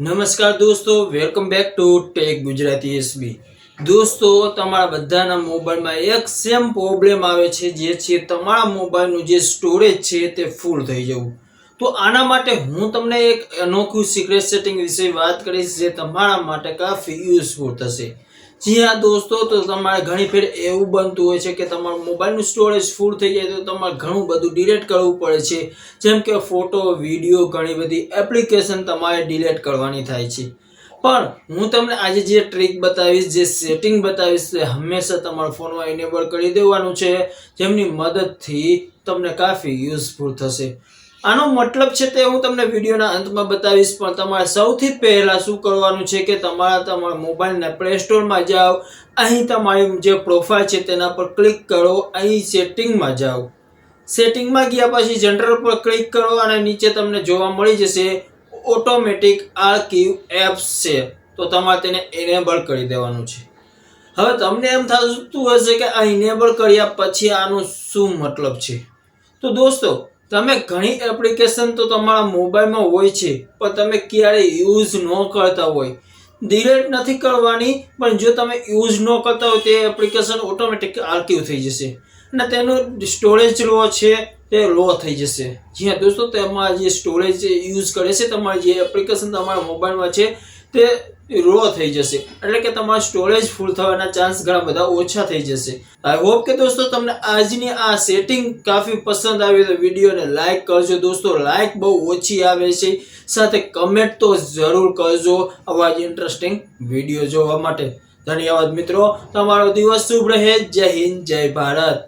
નમસ્કાર દોસ્તો welcome back to tech Gujarati SB દોસ્તો, તમારા બધાના મોબાઈલમાં એક સેમ પ્રોબ્લેમ આવે છે, જે છે તમારા મોબાઈલનું જે સ્ટોરેજ છે તે ફૂલ થઈ જવું. તો આના માટે હું તમને એક અનોખું સિક્રેટ સેટિંગ વિશે વાત કરીશ જે તમારા માટે કાફી યુઝફુલ થશે. જી હા દોસ્તો, તો તમારે ઘણી ફેર એવું બનતું હોય છે કે તમારું મોબાઈલનું સ્ટોરેજ ફૂલ થઈ જાય તો તમારે ઘણું બધું ડિલેટ કરવું પડે છે. જેમ કે ફોટો વીડિયો ઘણી બધી એપ્લિકેશન તમારે ડિલેટ કરવાની થાય છે. પણ હું તમને આજે જે ટ્રીક બતાવીશ, જે સેટિંગ બતાવીશ તે હંમેશા તમારા ફોનમાં ઇનેબલ કરી દેવાનું છે. જેમની મદદથી તમને કાફી યુઝફુલ થશે. આનો મતલબ છે તે હું તમને વિડીયોના અંતમાં બતાવીશ, પણ તમારે સૌથી પહેલાં શું કરવાનું છે કે તમારા તમારા મોબાઈલના પ્લે સ્ટોરમાં જાઓ. અહીં તમારી જે પ્રોફાઇલ છે તેના પર ક્લિક કરો, અહીં સેટિંગમાં જાઓ. સેટિંગમાં ગયા પછી જનરલ પર ક્લિક કરો અને નીચે તમને જોવા મળી જશે ઓટોમેટિક આર્કિવ એપ્સ છે. તો તમારે તેને એનેબલ કરી દેવાનું છે. હવે તમને એમ થતું હશે કે આ ઇનેબલ કર્યા પછી આનો શું મતલબ છે? તો દોસ્તો તમે ઘણી એપ્લિકેશન તો તમારા મોબાઈલમાં હોય છે, પણ તમે ક્યારેય યુઝ ન કરતા હોય. ડિલેટ નથી કરવાની, પણ જો તમે યુઝ ન કરતા હોય, તે એપ્લિકેશન ઓટોમેટિક આર્કિવ થઈ જશે. અને તેનું સ્ટોરેજ લો છે, તે લો થઈ જશે. જી દોસ્તો, તેમાં જે સ્ટોરેજ યુઝ કરે છે, તમારી જે એપ્લિકેશન તમારા મોબાઈલમાં છે, તે લો થઈ જશે. એટલે કે તમારા સ્ટોરેજ ફૂલ થવાના ચાન્સ ઘણા બધા ઓછા થઈ જશે. આઈ હોપ કે દોસ્તો તમને આજની આ સેટિંગ કાફી પસંદ આવી તો વિડીયોને લાઈક કરજો. દોસ્તો લાઈક બહુ ઓછી આવે છે. સાથે કમેન્ટ તો જરૂર કરજો. આવા જ ઇન્ટરેસ્ટિંગ વીડિયો જોવા માટે. ધન્યવાદ મિત્રો. તમારો દિવસ શુભ રહે. જય હિન્દ, જય ભારત.